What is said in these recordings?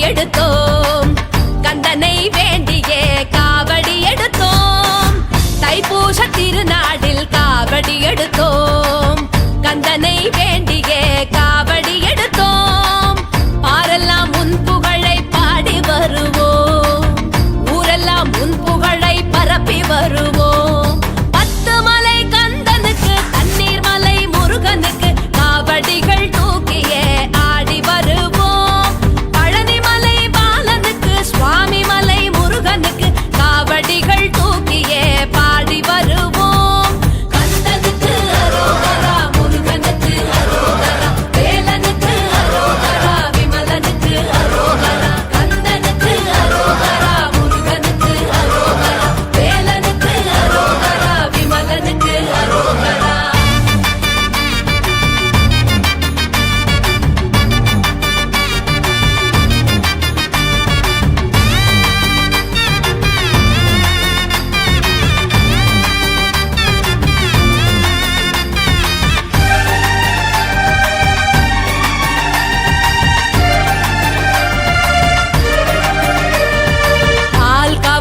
எடுத்தோம். கந்தனை வேண்டியே காவடி எடுத்தோம். தைப்பூச திருநாடில் காவடி எடுத்தோம். கந்தனை வேண்டியே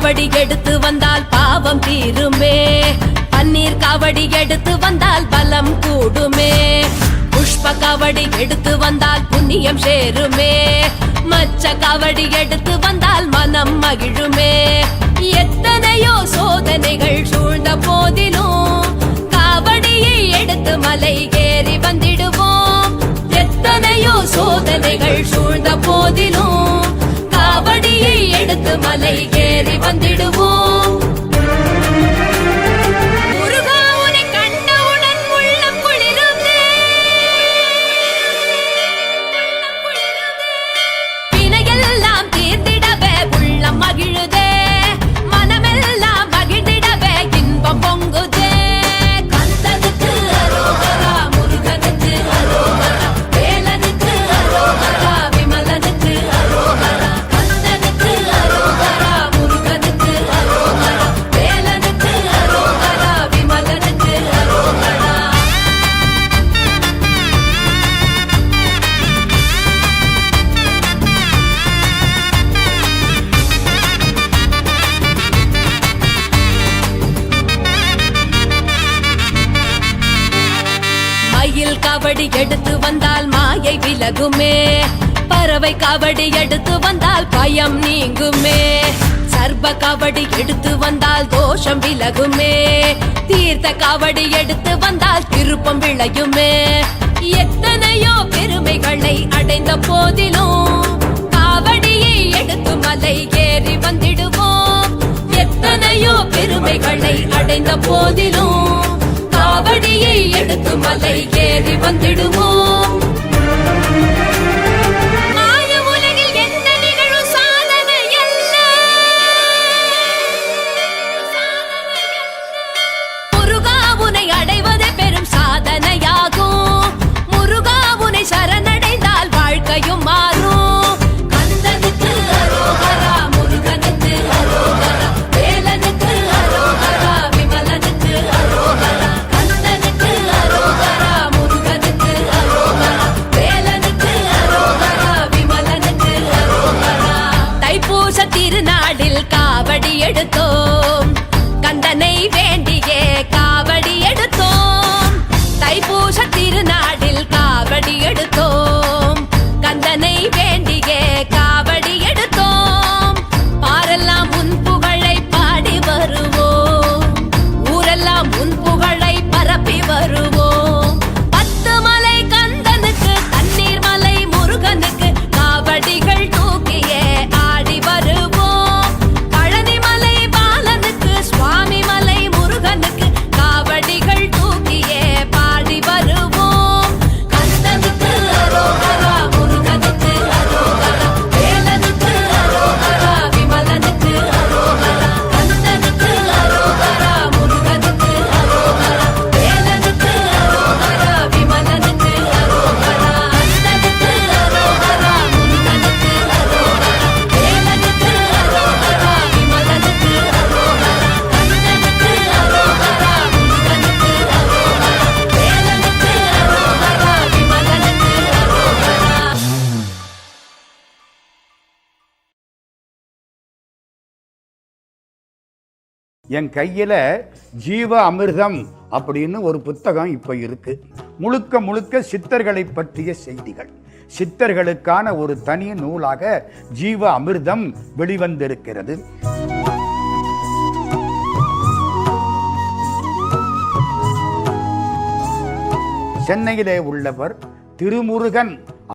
காவடி எடுத்து வந்தால் பாவம் தீருமே. பன்னீர் காவடி எடுத்து வந்தால் பலம் கூடுமே. புஷ்ப காவடி எடுத்து வந்தால் புண்ணியம் சேருமே. மச்ச காவடி எடுத்து வந்தால் மனம் மகிழுமே. எத்தனையோ சோதனைகள் சூழ்ந்த போதிலும் மலை ஏறி வந்திடுவோம். காவடி எடுத்து வந்தால் மாயை விலகுமே. பறவை காவடி எடுத்து வந்தால் பயம் நீங்குமே. சர்ப காவடி எடுத்து வந்தால் தோஷம் விலகுமே. தீர்த்த காவடி எடுத்து வந்தால் திருப்பம் விளையுமே. எத்தனையோ பெருமைகளை அடைந்த போதிலும் காவடியை எடுத்து மலை ஏறி வந்திடுவோம். எத்தனையோ பெருமைகளை அடைந்த போதிலும் வந்திடுவோம் கண்டனை வேண்டியே காவடி எடுத்தோம். தைப்பூச திருநாடில் காவடி எடுத்தோம். கந்தனை வேண்டியே என் கையில் ஜீவ அமிர்தம் அப்படின்னு ஒரு புத்தகம் இப்போ இருக்குது முழுக்க முழுக்க சித்தர்களை பற்றிய செய்திகள். சித்தர்களுக்கான ஒரு தனி நூலாக ஜீவ அமிர்தம் வெளிவந்திருக்கிறது. சென்னையிலே உள்ளவர் திருமுருகன்